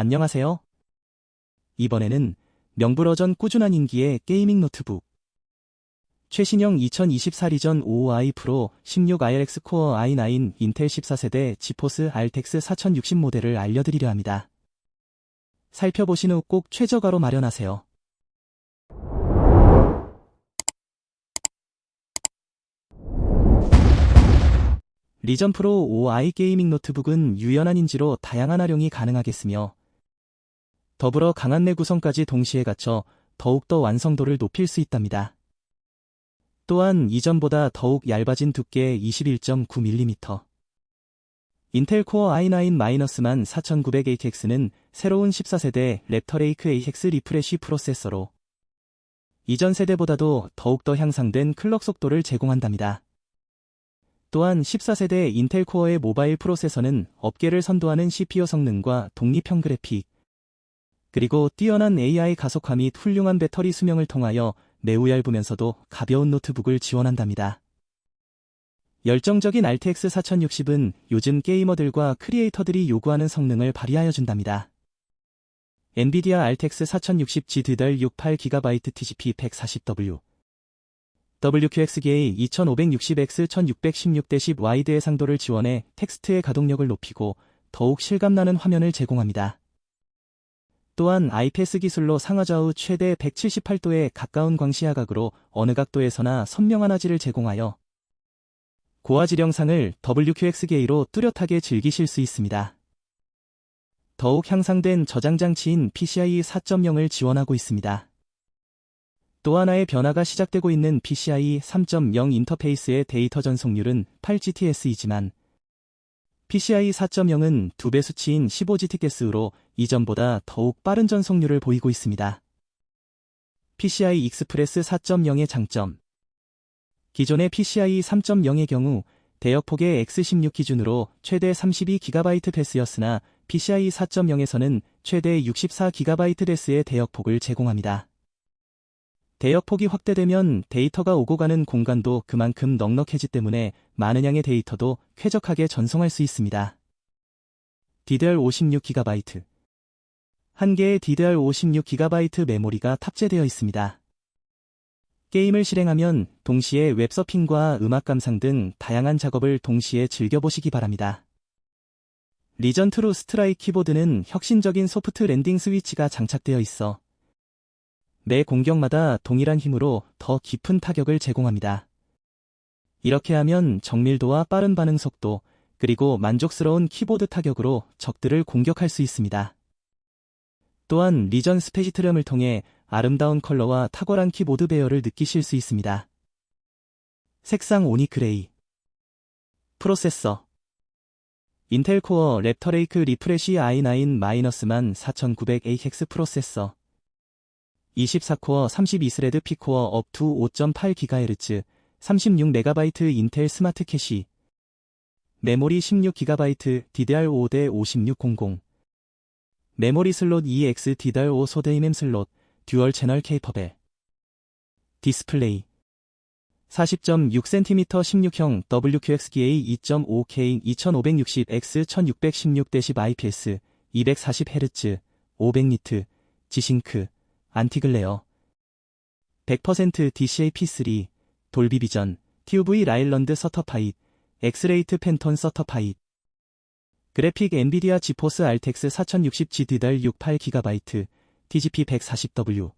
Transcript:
안녕하세요. 이번에는 명불허전 꾸준한 인기의 게이밍 노트북. 최신형 2024 리전 5i 프로 16IRX 코어 i9 인텔 14세대 지포스 RTX 4060 모델을 알려드리려 합니다. 살펴보신 후 꼭 최저가로 마련하세요. 리전 프로 5i 게이밍 노트북은 유연한 인지로 다양한 활용이 가능하겠으며 더불어 강한 내 구성까지 동시에 갖춰 더욱더 완성도를 높일 수 있답니다. 또한 이전보다 더욱 얇아진 두께 21.9mm. 인텔 코어 i9-만 4900HX는 새로운 14세대 랩터 레이크 AX 리프레쉬 프로세서로 이전 세대보다도 더욱더 향상된 클럭 속도를 제공한답니다. 또한 14세대 인텔 코어의 모바일 프로세서는 업계를 선도하는 CPU 성능과 독립형 그래픽, 그리고 뛰어난 AI 가속화 및 훌륭한 배터리 수명을 통하여 매우 얇으면서도 가벼운 노트북을 지원한답니다. 열정적인 RTX 4060은 요즘 게이머들과 크리에이터들이 요구하는 성능을 발휘하여 준답니다. 엔비디아 RTX 4060G DDR68GB TGP 140W WQXGA 2560X 1616-10 와이드의 상도를 지원해 텍스트의 가동력을 높이고 더욱 실감나는 화면을 제공합니다. 또한 IPS 기술로 상하좌우 최대 178도에 가까운 광시야각으로 어느 각도에서나 선명한 화질을 제공하여 고화질 영상을 WQXGA로 뚜렷하게 즐기실 수 있습니다. 더욱 향상된 저장 장치인 PCIe 4.0을 지원하고 있습니다. 또 하나의 변화가 시작되고 있는 PCIe 3.0 인터페이스의 데이터 전송률은 8GTS이지만 PCIe 4.0은 두배 수치인 15GTS로 이전보다 더욱 빠른 전송률을 보이고 있습니다. PCI 익스프레스 4.0의 장점 기존의 PCIe 3.0의 경우 대역폭의 X16 기준으로 최대 32GB 패스였으나 PCIe 4.0에서는 최대 64GB 패스의 대역폭을 제공합니다. 대역폭이 확대되면 데이터가 오고 가는 공간도 그만큼 넉넉해지 때문에 많은 양의 데이터도 쾌적하게 전송할 수 있습니다. DDR56GB 한 개의 DDR56GB 메모리가 탑재되어 있습니다. 게임을 실행하면 동시에 웹서핑과 음악 감상 등 다양한 작업을 동시에 즐겨보시기 바랍니다. 리전 트루 스트라이 키보드는 혁신적인 소프트 랜딩 스위치가 장착되어 있어 매 공격마다 동일한 힘으로 더 깊은 타격을 제공합니다. 이렇게 하면 정밀도와 빠른 반응 속도, 그리고 만족스러운 키보드 타격으로 적들을 공격할 수 있습니다. 또한 리전 스페시트럼을 통해 아름다운 컬러와 탁월한 키보드 배열을 느끼실 수 있습니다. 색상 오니 그레이 프로세서 인텔 코어 랩터레이크 리프레시 i9-만 4900AX 프로세서 24코어 32스레드 P코어 업 투 5.8GHz 36MB 인텔 스마트 캐시. 메모리 16GB DDR5 대 5600 메모리 슬롯 EX DDR5 소데이mem 슬롯 듀얼 채널 케이퍼벨. 디스플레이. 40.6cm 16형 WQXGA 2.5K 2560X 1616-10 IPS 240Hz 500니트 지싱크 안티글레어. 100% DCA-P3 돌비 비전 TUV 라일런드 서터파잇 엑스레이트 팬톤 서터파잇 그래픽 엔비디아 지포스 RTX 4060 GDDR 68GB TGP 140W